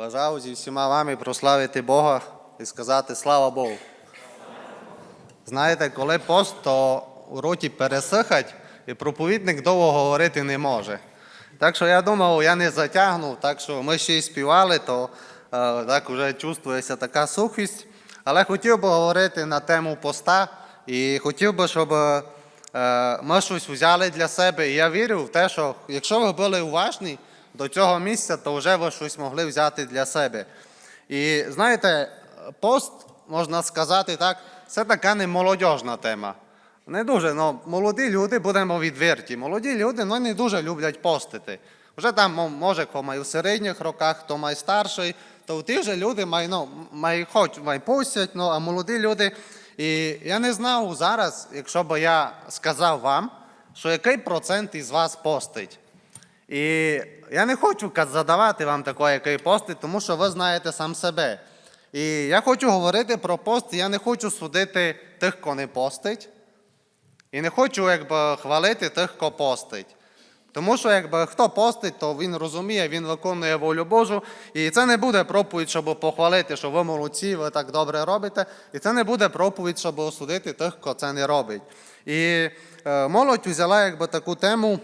Бажав зі всіма вами прославити Бога і сказати слава Богу. Знаєте, коли пост, то у роті пересихать, і проповідник довго говорити не може. Так що я думав, я не затягнув, так що ми ще й співали, то е, так вже чувствується така сухість. Але хотів би говорити на тему поста і хотів би, щоб е, ми щось взяли для себе. І я вірю в те, що якщо ви були уважні до цього місця, то вже ви щось могли взяти для себе. І знаєте, пост, можна сказати так, це така не молодіжна тема. Не дуже, ну, молоді люди, будемо відверті. Молоді люди ну, не дуже люблять постити. Вже там, може, хто має в середніх роках, хто має старший, то ті вже люди має, ну, має, хоч, має постять, ну, а молоді люди. І я не знав зараз, якщо б я сказав вам, що який процент із вас постить. І я не хочу задавати вам такої, який постить, тому що ви знаєте сам себе. І я хочу говорити про пост, я не хочу судити тих, хто не постить. І не хочу якби, хвалити тих, хто постить. Тому що якби хто постить, то він розуміє, він виконує волю Божу. І це не буде проповідь, щоб похвалити, що ви молодці, ви так добре робите. І це не буде проповідь, щоб осудити тих, хто це не робить. І е, молодь взяла якби таку тему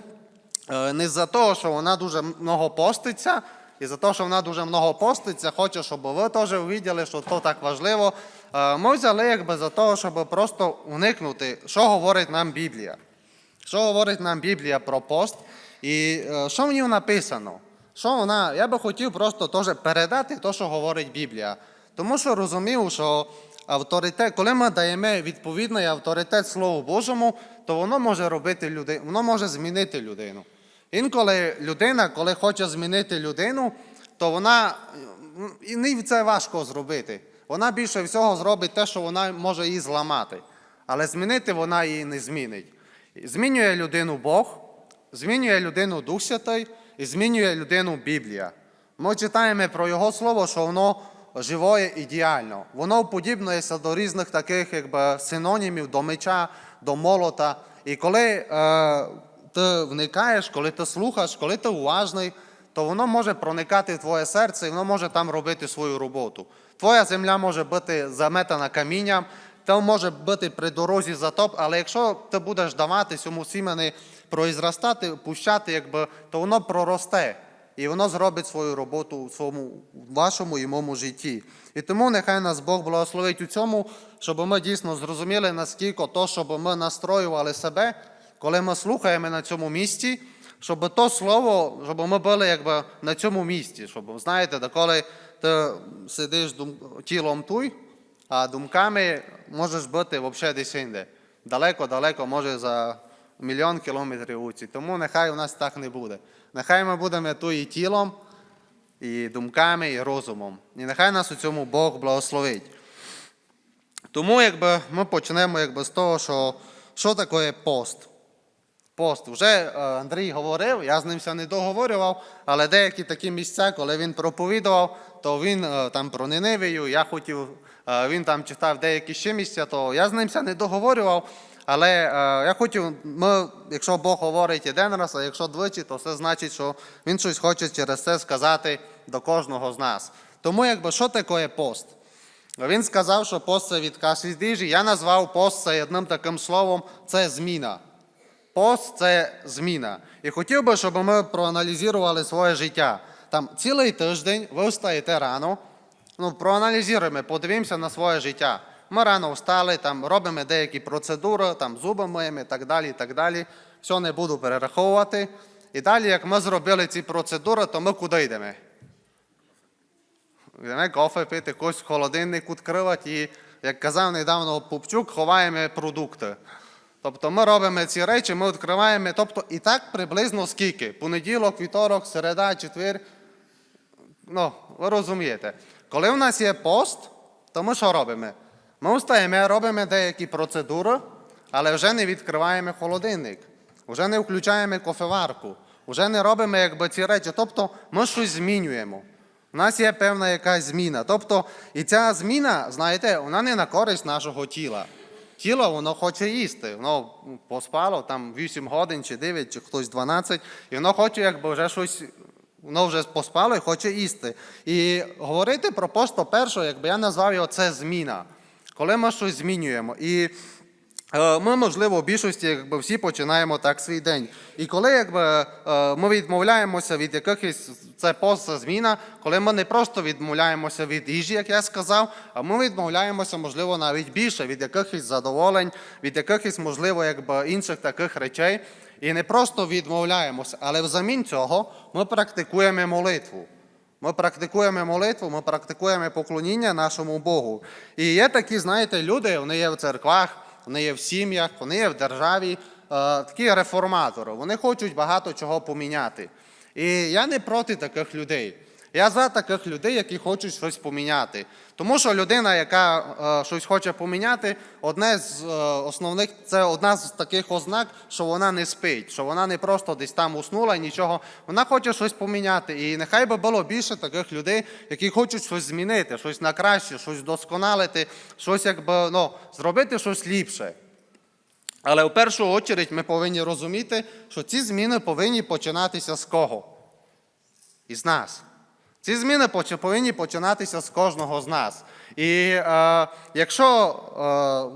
не за того, що вона дуже много поститься, і за те, що вона дуже много поститься, хоче, щоб ви теж увиділи, що то так важливо. Е, Ми взяли якби за того, щоб просто уникнути, що говорить нам Біблія. Що говорить нам Біблія про пост? І е, що в ній написано? Що вона, я би хотів просто теж передати те, що говорить Біблія. Тому що розумів, що авторитет, коли ми даємо відповідний авторитет Слову Божому, то воно може робити людину, воно може змінити людину. Інколи людина, коли хоче змінити людину, то вона і це важко зробити. Вона більше всього зробить те, що вона може її зламати. Але змінити вона її не змінить. Змінює людину Бог, змінює людину Дух Святий і змінює людину Біблія. Ми читаємо про Його Слово, що воно живе ідеально. Воно подібнується до різних таких якби, синонімів, до меча, до молота. І коли е, ти вникаєш, коли ти слухаєш, коли ти уважний, то воно може проникати в твоє серце і воно може там робити свою роботу. Твоя земля може бути заметана камінням, там може бути при дорозі затоп, але якщо ти будеш давати цьому сімені произростати, пущати, якби, то воно проросте. І воно зробить свою роботу в своєму вашому і моєму житті. І тому нехай нас Бог благословить у цьому, щоб ми дійсно зрозуміли, наскільки то, щоб ми настроювали себе, коли ми слухаємо на цьому місці, щоб то слово, щоб ми були якби на цьому місці. Щоб, знаєте, коли ти сидиш тілом туй, а думками можеш бути взагалі десь інде. Далеко-далеко, може за мільйон кілометрів вулиці. Тому нехай у нас так не буде. Нехай ми будемо тут і тілом, і думками, і розумом. І нехай нас у цьому Бог благословить. Тому якби, ми почнемо якби, з того, що, що таке пост. Пост. Вже е, Андрій говорив, я з ним не договорював, але деякі такі місця, коли він проповідував, то він е, там про Ниневію, я хотів, е, він там читав деякі ще місця, то я з ним не договорював. Але я хотів, ми, якщо Бог говорить один раз, а якщо двічі, то це значить, що він щось хоче через це сказати до кожного з нас. Тому, якби, що таке пост? Він сказав, що пост це відказ від їжі. Я назвав пост це одним таким словом це зміна. Пост це зміна. І хотів би, щоб ми проаналізували своє життя. Там цілий тиждень ви встаєте рано, ну, проаналізуємо, подивимося на своє життя. Ми рано встали, там робимо деякі процедури, там зуби миємо і так далі. так далі. Все не буду перераховувати. І далі, як ми зробили ці процедури, то ми куди йдемо? Йдемо кофе пити, когось холодильник відкривати і, як казав недавно Пупчук, ховаємо продукти. Тобто ми робимо ці речі, ми відкриваємо, тобто і так приблизно скільки? Понеділок, вівторок, середа, четвер. Ну, ви розумієте. Коли в нас є пост, то ми що робимо? Ми встаємо, робимо деякі процедури, але вже не відкриваємо холодильник, вже не включаємо кофеварку, вже не робимо якби, ці речі. Тобто ми щось змінюємо. У нас є певна якась зміна. Тобто, і ця зміна, знаєте, вона не на користь нашого тіла. Тіло воно хоче їсти. Воно поспало там 8 годин чи 9, чи хтось 12, і воно хоче якби вже щось воно вже поспало і хоче їсти. І говорити про пост, по-перше, якби я назвав його це зміна. Коли ми щось змінюємо. І Ми, можливо, в більшості якби, всі починаємо так свій день. І коли якби, е, ми відмовляємося від якихось, це пост, це зміна, коли ми не просто відмовляємося від їжі, як я сказав, а ми відмовляємося, можливо, навіть більше від якихось задоволень, від якихось, можливо, якби, інших таких речей. І не просто відмовляємося, але взамін цього ми практикуємо молитву. Ми практикуємо молитву, ми практикуємо поклоніння нашому Богу. І є такі, знаєте, люди, вони є в церквах, вони є в сім'ях, вони є в державі, е, такі реформатори. Вони хочуть багато чого поміняти. І я не проти таких людей. Я за таких людей, які хочуть щось поміняти. Тому що людина, яка е, щось хоче поміняти, одне з е, основних, це одна з таких ознак, що вона не спить, що вона не просто десь там уснула і нічого. Вона хоче щось поміняти. І нехай би було більше таких людей, які хочуть щось змінити, щось на краще, щось вдосконалити, щось якби ну, зробити щось ліпше. Але в першу чергу ми повинні розуміти, що ці зміни повинні починатися з кого? Із нас. Ці зміни повинні починатися з кожного з нас. І е, якщо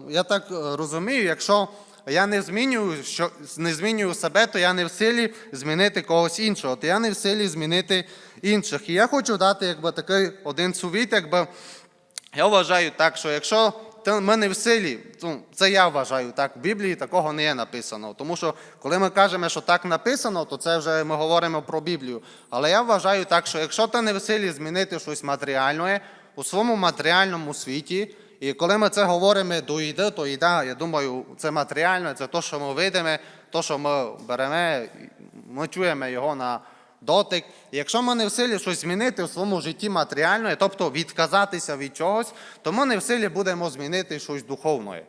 е, я так розумію, якщо я не змінюю, що, не змінюю себе, то я не в силі змінити когось іншого, то я не в силі змінити інших. І я хочу дати якби, такий один сувіт, якби я вважаю так, що якщо ти- ми не в силі, ну, це я вважаю так, в Біблії такого не є написано. Тому що коли ми кажемо, що так написано, то це вже ми говоримо про Біблію. Але я вважаю так, що якщо ти не в силі змінити щось матеріальне у своєму матеріальному світі, і коли ми це говоримо до їди, то їда, я думаю, це матеріально, це те, що ми видимо, те, що ми беремо, ми чуємо його на дотик. І якщо ми не в силі щось змінити в своєму житті матеріальне, тобто відказатися від чогось, то ми не в силі будемо змінити щось духовне.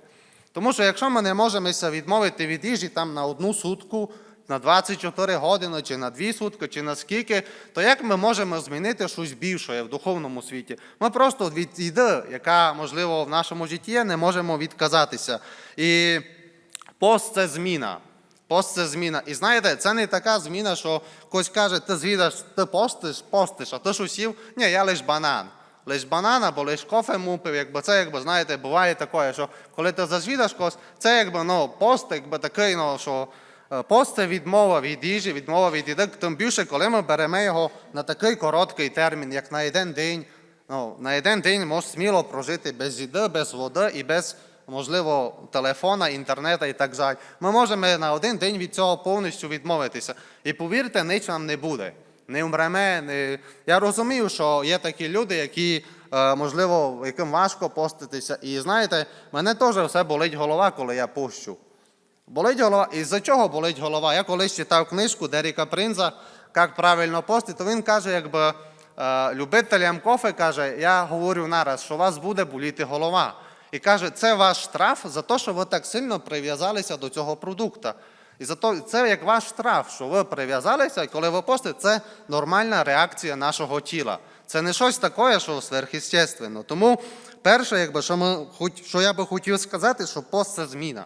Тому що якщо ми не можемо відмовити від їжі там на одну сутку, на 24 години, чи на дві сутки, чи на скільки, то як ми можемо змінити щось більше в духовному світі? Ми просто від їди, яка можливо в нашому житті не можемо відказатися. І пост це зміна. Пост зміна. І знаєте, це не така зміна, що хтось каже, ти звідаш, ти постиш, постиш, а ти ж усів. Ні, я лиш банан. Лиш банан або лиш кофе мупив, якби це, якби, знаєте, буває таке, що коли ти зазвідаш когось, це якби ну, пост, якби такий, ну, що е, пост це відмова від їжі, відмова від їди, тим більше, коли ми беремо його на такий короткий термін, як на один день. Ну, на один день можеш сміло прожити без їди, без води і без можливо, телефона, інтернету і так далі. Ми можемо на один день від цього повністю відмовитися. І повірте, ніч нам не буде. Не вмремо. Не... Я розумію, що є такі люди, які, е, можливо, яким важко поститися. І знаєте, мене теж все болить голова, коли я пущу. Болить голова. І за чого болить голова? Я колись читав книжку Деріка Принза, як правильно постити, то він каже, якби е, любителям кофе каже, я говорю нараз, що у вас буде боліти голова. І каже, це ваш штраф за те, що ви так сильно прив'язалися до цього продукту. І за то, це як ваш штраф, що ви прив'язалися, і коли ви постите, це нормальна реакція нашого тіла. Це не щось таке, що сверхъестественно. Тому перше, якби, що, ми, що я би хотів сказати, що пост це зміна.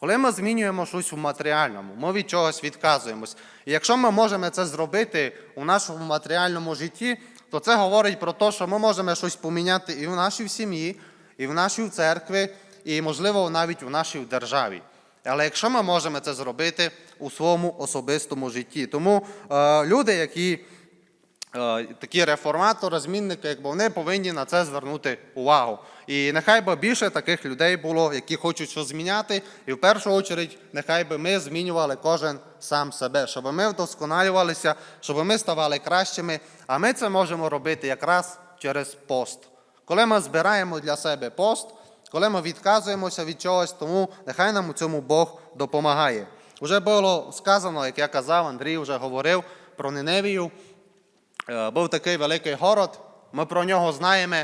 Коли ми змінюємо щось у матеріальному, ми від чогось відказуємось. І якщо ми можемо це зробити у нашому матеріальному житті, то це говорить про те, що ми можемо щось поміняти і в нашій сім'ї, і в нашій церкві, і, можливо, навіть у нашій державі. Але якщо ми можемо це зробити у своєму особистому житті, тому е, люди, які е, такі реформатори, змінники, якби вони повинні на це звернути увагу. І нехай би більше таких людей було, які хочуть щось зміняти. І в першу чергу, нехай би ми змінювали кожен сам себе, щоб ми вдосконалювалися, щоб ми ставали кращими. А ми це можемо робити якраз через пост. Коли ми збираємо для себе пост, коли ми відказуємося від чогось, тому нехай нам у цьому Бог допомагає. Уже було сказано, як я казав, Андрій вже говорив про Ниневію. Е, Був такий великий город, ми про нього знаємо.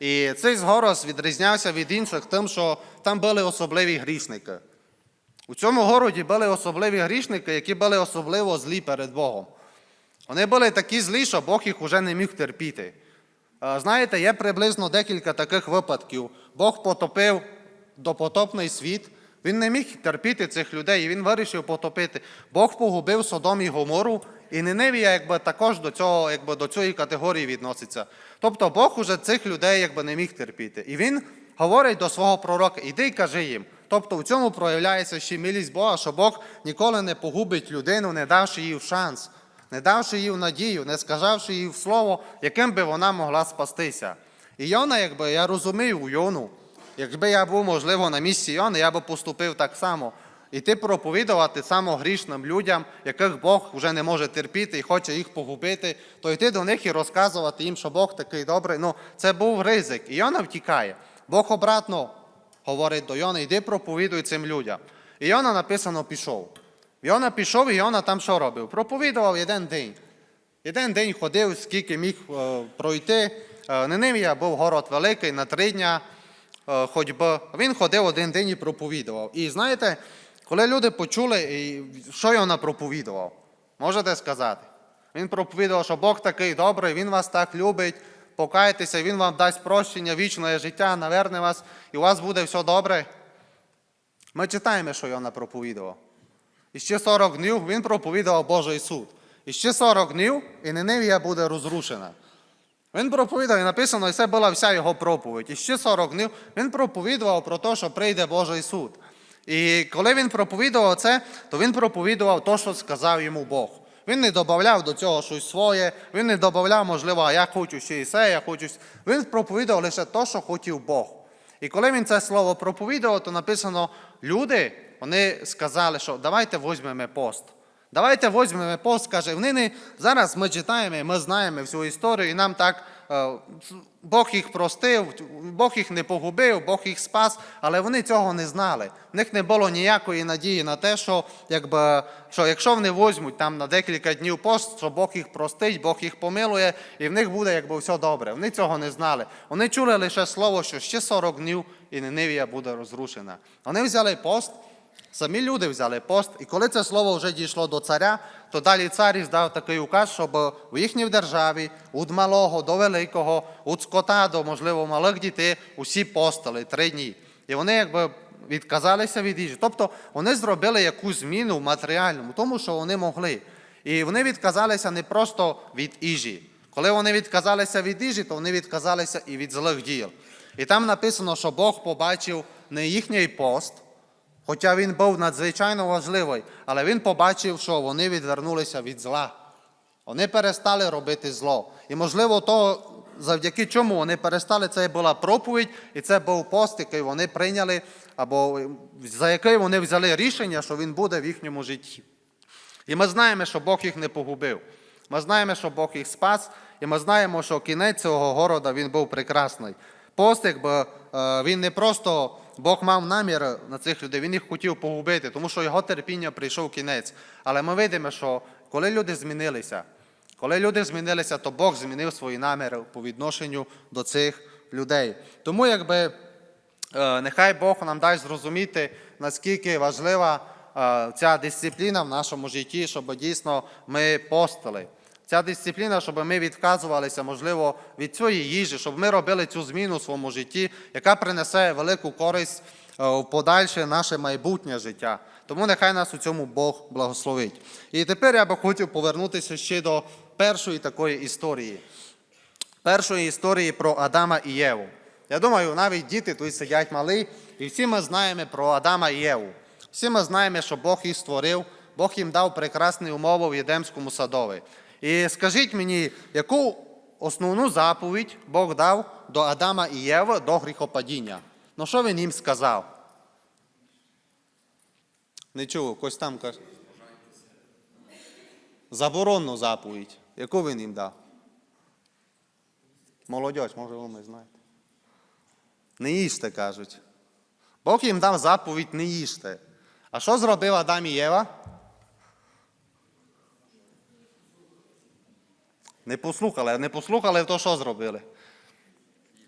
І цей город відрізнявся від інших тим, що там були особливі грішники. У цьому городі були особливі грішники, які були особливо злі перед Богом. Вони були такі злі, що Бог їх уже не міг терпіти. Е, Знаєте, є приблизно декілька таких випадків. Бог потопив допотопний світ, він не міг терпіти цих людей, і він вирішив потопити. Бог погубив Содом і Гомору, І Ниневія якби, також до, цього, якби, до цієї категорії відноситься. Тобто Бог уже цих людей якби, не міг терпіти. І він говорить до свого пророка, іди і кажи їм. Тобто в цьому проявляється ще милість Бога, що Бог ніколи не погубить людину, не давши їй шанс, не давши їй надію, не сказавши їй в слово, яким би вона могла спастися. І Йона, якби я розумів Йону, якби я був, можливо, на місці Йони, я би поступив так само. Іти проповідувати самогрішним людям, яких Бог вже не може терпіти і хоче їх погубити, то йти до них і розказувати їм, що Бог такий добрий. Ну, це був ризик. І Йона втікає. Бог обратно говорить до Йона, йди проповідуй цим людям. І Йона написано пішов. Йона пішов, і Йона там що робив? Проповідував один день. Один день ходив, скільки міг е, пройти. Е, Ниневія був город великий на три дня е, ходьби. Він ходив один день і проповідував. І знаєте, коли люди почули, що Йона проповідував, можете сказати? Він проповідував, що Бог такий добрий, Він вас так любить, покайтеся, Він вам дасть прощення, вічне життя, наверне вас, і у вас буде все добре. Ми читаємо, що Йона проповідував. І ще 40 днів він проповідував Божий суд. І ще 40 днів, і Ниневія буде розрушена. Він проповідав, і написано, і це була вся його проповідь. І ще 40 днів він проповідував про те, що прийде Божий суд. І коли він проповідував це, то він проповідував те, що сказав йому Бог. Він не додавав до цього щось своє, він не додавав, можливо, я хочу ще і це, я хочу. Він проповідував лише те, що хотів Бог. І коли він це слово проповідував, то написано, люди, вони сказали, що давайте візьмемо пост. Давайте візьмемо пост, каже, вони не зараз ми читаємо, ми знаємо всю історію, і нам так е, Бог їх простив, Бог їх не погубив, Бог їх спас, але вони цього не знали. В них не було ніякої надії на те, що, якби, що якщо вони візьмуть там на декілька днів пост, що Бог їх простить, Бог їх помилує, і в них буде якби все добре. Вони цього не знали. Вони чули лише слово, що ще 40 днів і Ниневія буде розрушена. Вони взяли пост. Самі люди взяли пост, і коли це слово вже дійшло до царя, то далі цар здав такий указ, щоб у їхній державі, від малого до великого, від скота до, можливо, малих дітей, усі постили три дні. І вони якби відказалися від їжі. Тобто вони зробили якусь зміну в матеріальному, тому що вони могли. І вони відказалися не просто від їжі. Коли вони відказалися від їжі, то вони відказалися і від злих діл. І там написано, що Бог побачив не їхній пост, Хоча він був надзвичайно важливий, але він побачив, що вони відвернулися від зла. Вони перестали робити зло. І, можливо, то, завдяки чому вони перестали, це була проповідь, і це був пост, який вони прийняли, або за який вони взяли рішення, що він буде в їхньому житті. І ми знаємо, що Бог їх не погубив. Ми знаємо, що Бог їх спас, і ми знаємо, що кінець цього города він був прекрасний. Пост, якби е, він не просто Бог мав намір на цих людей, він їх хотів погубити, тому що його терпіння прийшов кінець. Але ми видимо, що коли люди змінилися, коли люди змінилися, то Бог змінив свої наміри по відношенню до цих людей. Тому якби Е, Нехай Бог нам дасть зрозуміти, наскільки важлива е, ця дисципліна в нашому житті, щоб дійсно ми постили. Ця дисципліна, щоб ми відказувалися, можливо, від цієї їжі, щоб ми робили цю зміну в своєму житті, яка принесе велику користь е, в подальше наше майбутнє життя. Тому нехай нас у цьому Бог благословить. І тепер я би хотів повернутися ще до першої такої історії першої історії про Адама і Єву. Я думаю, навіть діти тут сидять малі, і всі ми знаємо про Адама і Єву. Всі ми знаємо, що Бог їх створив, Бог їм дав прекрасні умови в Єдемському садові. І скажіть мені, яку основну заповідь Бог дав до Адама і Єви до гріхопадіння? Ну що він їм сказав? Не чув, ось там каже. Заборонну заповідь. Яку він їм дав? Молодь, може, ви не знаєте. Не їжте, кажуть. Бог їм дав заповідь не їжте. А що зробив Адам і Єва? Не послухали, а не послухали, то що зробили?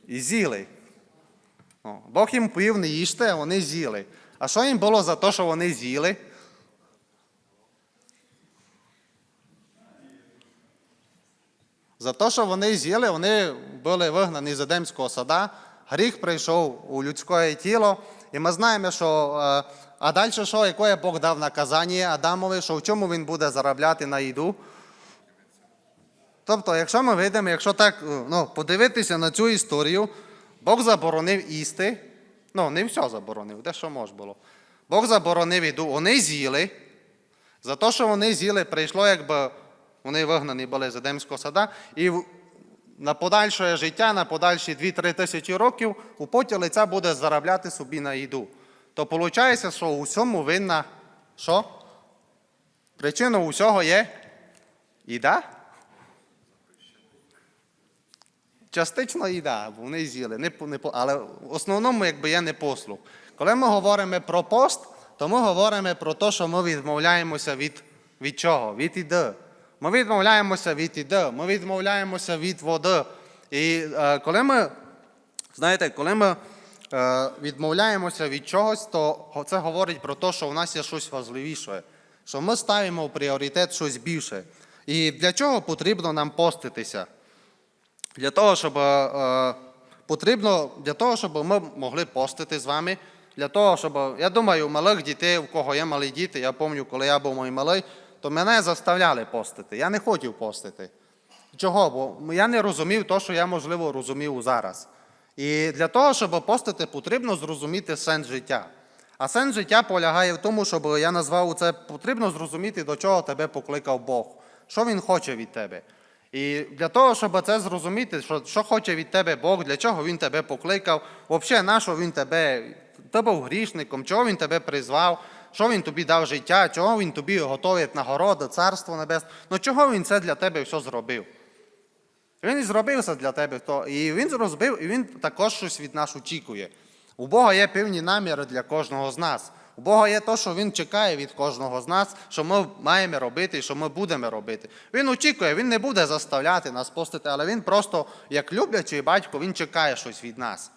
І з'їли. Бог їм повів не їжте, а вони з'їли. А що їм було за те, що вони з'їли? За те, що вони з'їли, вони були вигнані з Едемського сада, гріх прийшов у людське тіло, і ми знаємо, що. А далі що, яке Бог дав наказання Адамові, що в чому він буде заробляти на їду? Тобто, якщо ми видимо, якщо так ну, подивитися на цю історію, Бог заборонив їсти, ну, не все заборонив, де що може було. Бог заборонив їду, вони з'їли. За те, що вони з'їли, прийшло, якби вони вигнані були з Едемського сада, і на подальше життя, на подальші 2-3 тисячі років у поті лиця буде заробляти собі на їду. То виходить, що у всьому винна що? Причина усього є їда? Частично їда, бо вони з'їли, не, не, але в основному якби є непослух. Коли ми говоримо про пост, то ми говоримо про те, що ми відмовляємося від, від чого? Від іди. Ми відмовляємося від іди, ми відмовляємося від води. І е, коли ми, знаєте, коли ми е, відмовляємося від чогось, то це говорить про те, що у нас є щось важливіше, що ми ставимо в пріоритет щось більше. І для чого потрібно нам поститися? Для того, щоб е, потрібно для того, щоб ми могли постити з вами. Для того, щоб я думаю, малих дітей, у кого є малі діти, я пам'ятаю, коли я був мій малий, то мене заставляли постити. Я не хотів постити. Чого? Бо я не розумів те, що я, можливо, розумів зараз. І для того, щоб постити, потрібно зрозуміти сенс життя. А сенс життя полягає в тому, щоб я назвав це, потрібно зрозуміти, до чого тебе покликав Бог, що Він хоче від тебе. І для того, щоб це зрозуміти, що, що хоче від тебе Бог, для чого Він тебе покликав, взагалі, на що Він тебе, ти був грішником, чого Він тебе призвав, що Він тобі дав життя, чого Він тобі готовить нагороду, царство небесне, ну чого Він це для тебе все зробив. Він і зробив це для тебе. То, і він зробив, і він також щось від нас очікує. У Бога є певні наміри для кожного з нас. У Бога є те, що Він чекає від кожного з нас, що ми маємо робити і що ми будемо робити. Він очікує, він не буде заставляти нас постити, але він просто, як люблячий батько, він чекає щось від нас.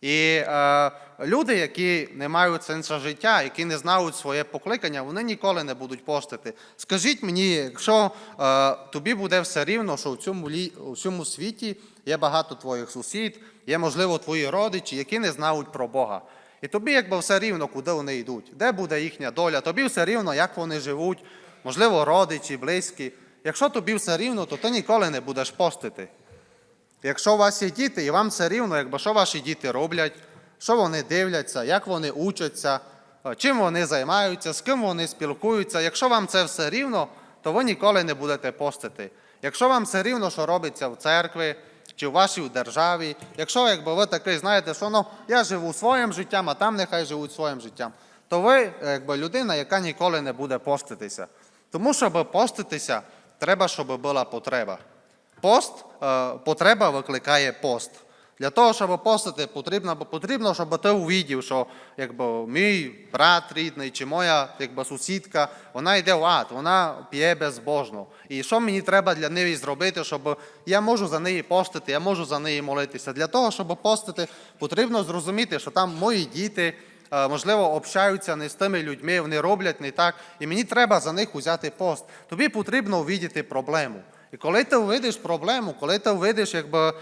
І е, люди, які не мають сенсу життя, які не знають своє покликання, вони ніколи не будуть постити. Скажіть мені, якщо е, тобі буде все рівно, що у цьому, у цьому світі є багато твоїх сусід, є, можливо, твої родичі, які не знають про Бога. І тобі якби все рівно, куди вони йдуть, де буде їхня доля, тобі все рівно, як вони живуть, можливо, родичі, близькі. Якщо тобі все рівно, то ти ніколи не будеш постити. Якщо у вас є діти, і вам все рівно, якби що ваші діти роблять, що вони дивляться, як вони учаться, е, чим вони займаються, з ким вони спілкуються. Якщо вам це все рівно, то ви ніколи не будете постити. Якщо вам все рівно, що робиться в церкві чи в вашій державі, якщо якби ви такий знаєте, що ну, я живу своїм життям, а там нехай живуть своїм життям, то ви якби людина, яка ніколи не буде поститися. Тому, щоб поститися, треба, щоб була потреба. Пост, е, потреба викликає пост. Для того, щоб постити, потрібно, потрібно, щоб ти увидів, що якби, мій брат рідний чи моя якби, сусідка, вона йде в ад, вона п'є безбожно. І що мені треба для неї зробити, щоб я можу за неї постити, я можу за неї молитися. Для того, щоб постити, потрібно зрозуміти, що там мої діти, е, можливо, общаються не з тими людьми, вони роблять не так, і мені треба за них взяти пост. Тобі потрібно увидіти проблему. І коли ти увидиш проблему, коли ти увидиш, якби.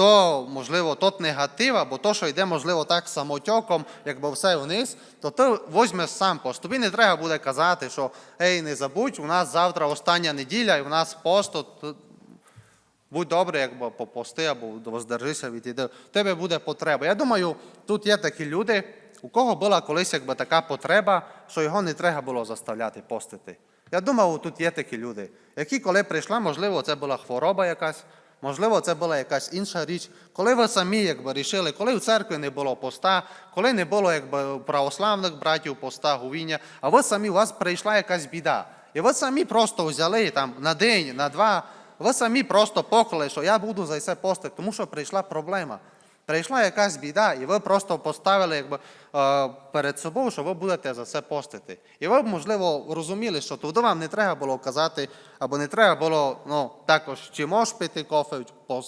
Е, то, можливо, тот негатив, або то, що йде, можливо, так самотьоком, якби все вниз, то ти візьмеш сам пост. Тобі не треба буде казати, що ей, не забудь, у нас завтра остання неділя, і у нас пост, то будь добре, якби попости або воздержися від іди. В тебе буде потреба. Я думаю, тут є такі люди, у кого була колись якби така потреба, що його не треба було заставляти постити. Я думав, тут є такі люди, які, коли прийшла, можливо, це була хвороба якась, можливо, це була якась інша річ. Коли ви самі якби рішили, коли в церкві не було поста, коли не було якби православних братів поста, гувіння, а ви самі у вас прийшла якась біда. І ви самі просто взяли там на день, на два. Ви самі просто поклали, що я буду за це постити, тому що прийшла проблема. Прийшла якась біда, і ви просто поставили якби, е, перед собою, що ви будете за це постити. І ви можливо, розуміли, що туди вам не треба було казати, або не треба було ну, також, чи можеш пити кофе,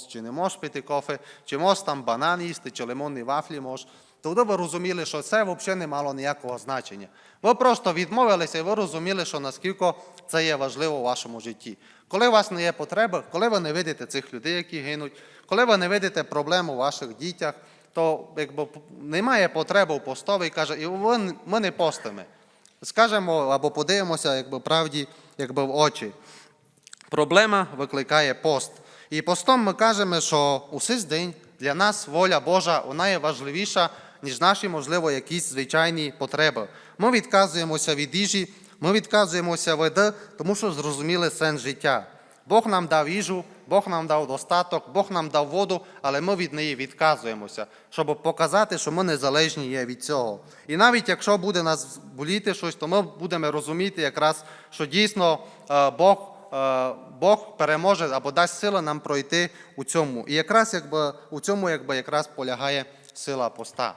чи не можеш пити кофе, чи можеш там банан їсти, чи лимонні вафлі можеш. Тоді ви розуміли, що це взагалі не мало ніякого значення. Ви просто відмовилися і ви розуміли, що наскільки це є важливо у вашому житті. Коли у вас не є потреби, коли ви не видите цих людей, які гинуть, коли ви не видите проблем у ваших дітях, то якби немає потреби в постові, і каже, і ми не постимо. Скажемо або подивимося, якби правді, якби в очі. проблема викликає пост. І постом ми кажемо, що у цей день для нас воля Божа вона є важливіша, ніж наші, можливо, якісь звичайні потреби. Ми відказуємося від їжі, ми відказуємося від, тому що зрозуміли сенс життя. Бог нам дав їжу, Бог нам дав достаток, Бог нам дав воду, але ми від неї відказуємося, щоб показати, що ми незалежні є від цього. І навіть якщо буде нас боліти щось, то ми будемо розуміти якраз, що дійсно е, Бог, е, Бог переможе або дасть сили нам пройти у цьому. І якраз якби у цьому якби якраз полягає сила поста.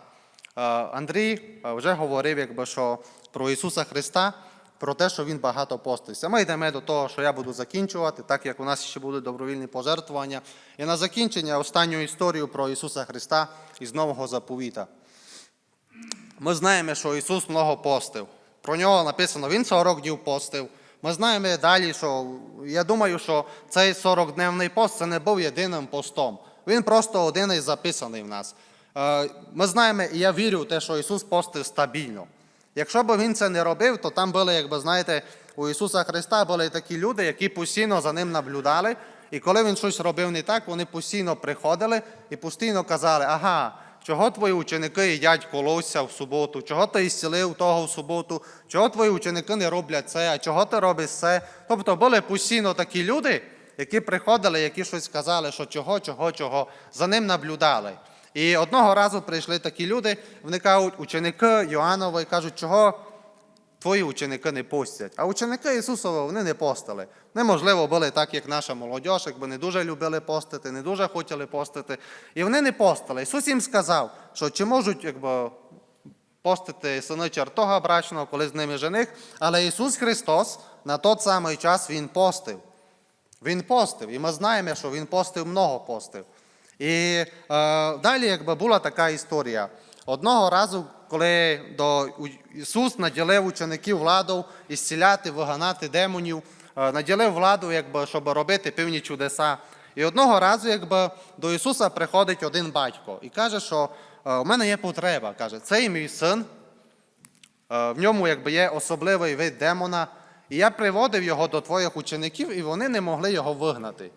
Е, Андрій е, вже говорив, якби що про Ісуса Христа, про те, що Він багато постився. Ми йдемо до того, що я буду закінчувати, так як у нас ще будуть добровільні пожертвування. І на закінчення останню історію про Ісуса Христа із Нового заповіта. Ми знаємо, що Ісус много постив. Про нього написано, Він 40 днів постив. Ми знаємо далі, що я думаю, що цей 40-дневний пост це не був єдиним постом. Він просто один із записаний в нас. Е, Ми знаємо, і я вірю в те, що Ісус постив стабільно. Якщо б він це не робив, то там були, якби знаєте, у Ісуса Христа були такі люди, які постійно за ним наблюдали. І коли він щось робив не так, вони постійно приходили і постійно казали, ага, чого твої ученики їдять колося в суботу, чого ти ісцілив того в суботу, чого твої ученики не роблять це, а чого ти робиш це. Тобто були постійно такі люди, які приходили, які щось казали, що чого, чого, чого, за ним наблюдали. І одного разу прийшли такі люди, вони кажуть, ученики Йоаннова, і кажуть, чого твої ученики не постять. А ученики Ісусова вони не постили. Неможливо були так, як наша молодь, якби не дуже любили постити, не дуже хотіли постити. І вони не постили. Ісус їм сказав, що чи можуть якби, постити сини чертога брачного, коли з ними жених, але Ісус Христос на той самий час Він постив. Він постив, і ми знаємо, що він постив много постив. І е, далі, якби була така історія. Одного разу, коли до Ісус наділив учеників владу ісціляти, виганати демонів, е, наділив владу, якби, щоб робити певні чудеса. І одного разу, якби до Ісуса приходить один батько і каже, що е, у мене є потреба. Каже, цей мій син, Е, В ньому якби є особливий вид демона. І я приводив його до твоїх учеників, і вони не могли його вигнати.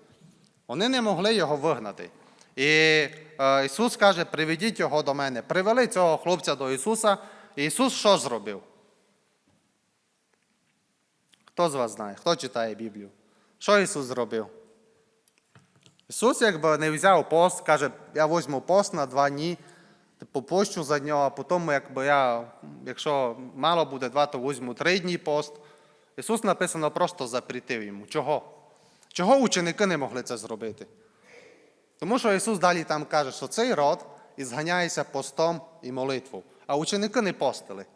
Вони не могли його вигнати. І е, Ісус каже: приведіть його до мене. Привели цього хлопця до Ісуса. І Ісус що зробив? Хто з вас знає? Хто читає Біблію? Що Ісус зробив? Ісус якби не взяв пост, каже, я візьму пост на два дні, типу пощу за нього, а потім, якби я, якщо мало буде два, то візьму три дні пост. Ісус написано просто запретив йому. Чого? Чого ученики не могли це зробити? Тому що Ісус далі там каже, що цей род ізганяється постом і молитвою, а ученики не постили.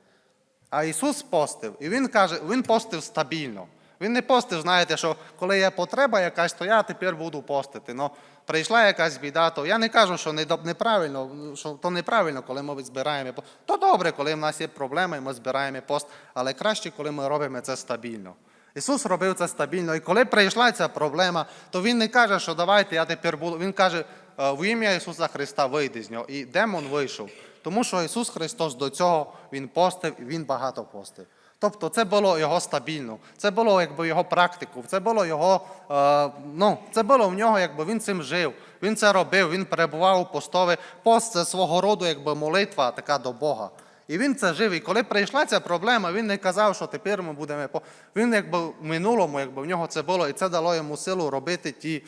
А Ісус постив, і Він каже, Він постив стабільно. Він не постив, знаєте, що коли є потреба якась, то я тепер буду постити. Ну, прийшла якась біда, то я не кажу, що неправильно, що то неправильно, коли ми збираємо пост. То добре, коли в нас є проблеми, ми збираємо пост, але краще, коли ми робимо це стабільно. Ісус робив це стабільно. І коли прийшла ця проблема, то Він не каже, що давайте я тепер буду. Він каже, «Е, в ім'я Ісуса Христа вийди з нього. І демон вийшов. Тому що Ісус Христос до цього Він постив і Він багато постив. Тобто це було його стабільно, це було якби його практику, це було його, е, ну, це було в нього, якби він цим жив, він це робив, він перебував у постові. Пост це свого роду якби молитва така до Бога. І він це жив. І коли прийшла ця проблема, він не казав, що тепер ми будемо. Він якби в минулому, якби в нього це було, і це дало йому силу робити ті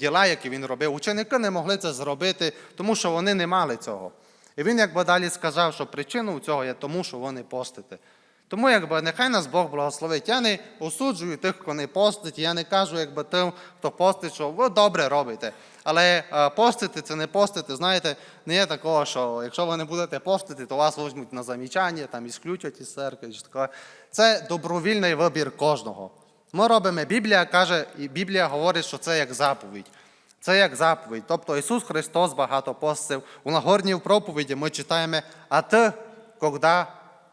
діла, які він робив. Ученики не могли це зробити, тому що вони не мали цього. І він якби далі сказав, що причиною цього є тому, що вони постите. Тому якби нехай нас Бог благословить. Я не осуджую тих, хто не постить. Я не кажу, якби тим, хто постить, що ви добре робите. Але е, постити це не постити. Знаєте, не є такого, що якщо ви не будете постити, то вас візьмуть на замічання, там ісключать із церкви. чи таке. Це добровільний вибір кожного. Ми робимо Біблія каже, і Біблія говорить, що це як заповідь. Це як заповідь. Тобто Ісус Христос багато постив. У Нагорній проповіді ми читаємо, а ти, коли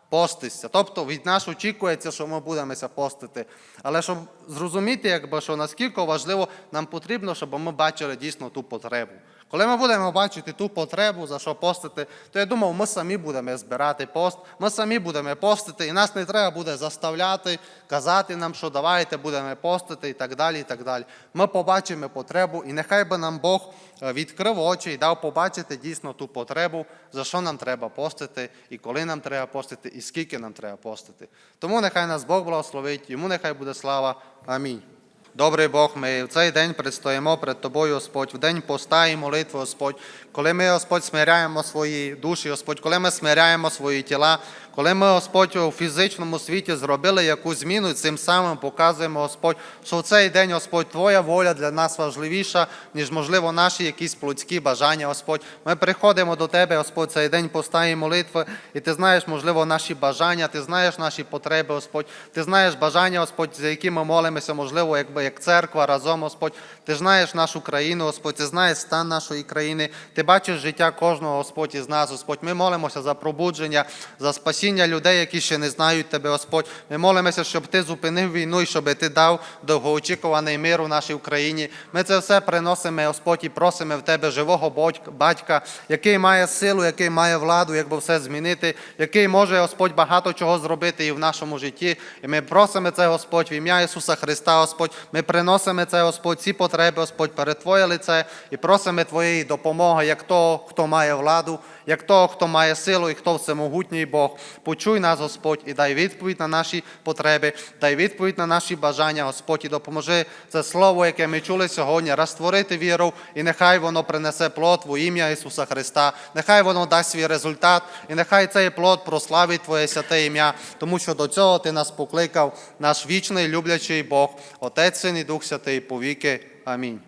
постишся. Тобто від нас очікується, що ми будемося постити. Але щоб зрозуміти, якби, що наскільки важливо, нам потрібно, щоб ми бачили дійсно ту потребу. Коли ми будемо бачити ту потребу, за що постити, то я думав, ми самі будемо збирати пост, ми самі будемо постити, і нас не треба буде заставляти, казати нам, що давайте будемо постити і так далі. і так далі. Ми побачимо потребу, і нехай би нам Бог е, відкрив очі і дав побачити дійсно ту потребу, за що нам треба постити, і коли нам треба постити, і скільки нам треба постити. Тому нехай нас Бог благословить, йому нехай буде слава. Амінь. Добрий Бог, ми в цей день предстоїмо перед Тобою, Господь, в день поста і молитви, Господь, коли ми, Господь, смиряємо свої душі, Господь, коли ми смиряємо свої тіла, коли ми, Господь, у фізичному світі зробили якусь зміну, і цим самим показуємо, Господь, що в цей день, Господь, Твоя воля для нас важливіша, ніж, можливо, наші якісь плотські бажання, Господь. Ми приходимо до Тебе, Господь, цей день поста і молитви, і Ти знаєш, можливо, наші бажання, Ти знаєш наші потреби, Господь. Ти знаєш бажання, Господь, за які ми молимося, можливо, якби як церква разом, Господь. Ти знаєш нашу країну, Господь, ти знаєш стан нашої країни, ти бачиш життя кожного, Господь, із нас, Господь. Ми молимося за пробудження, за спасіння людей, які ще не знають Тебе, Господь. Ми молимося, щоб Ти зупинив війну і щоб Ти дав довгоочікуваний мир у нашій Україні. Ми це все приносимо, Господь, і просимо в Тебе живого батька, який має силу, який має владу, якби все змінити, який може, Господь, багато чого зробити і в нашому житті. І ми просимо це, Господь, в ім'я Ісуса Христа, Господь. Ми приносимо це, Господь, ці потреби, Господь, перед Твоє лице і просимо Твоєї допомоги, як того, хто має владу, як того, хто має силу і хто всемогутній Бог. Почуй нас, Господь, і дай відповідь на наші потреби, дай відповідь на наші бажання, Господь, і допоможи це слово, яке ми чули сьогодні, розтворити віру, і нехай воно принесе плод в ім'я Ісуса Христа. Нехай воно дасть свій результат, і нехай цей плод прославить Твоє святе ім'я, тому що до цього Ти нас покликав, наш вічний люблячий Бог, Отець Син і Дух Святий, повіки. Амінь.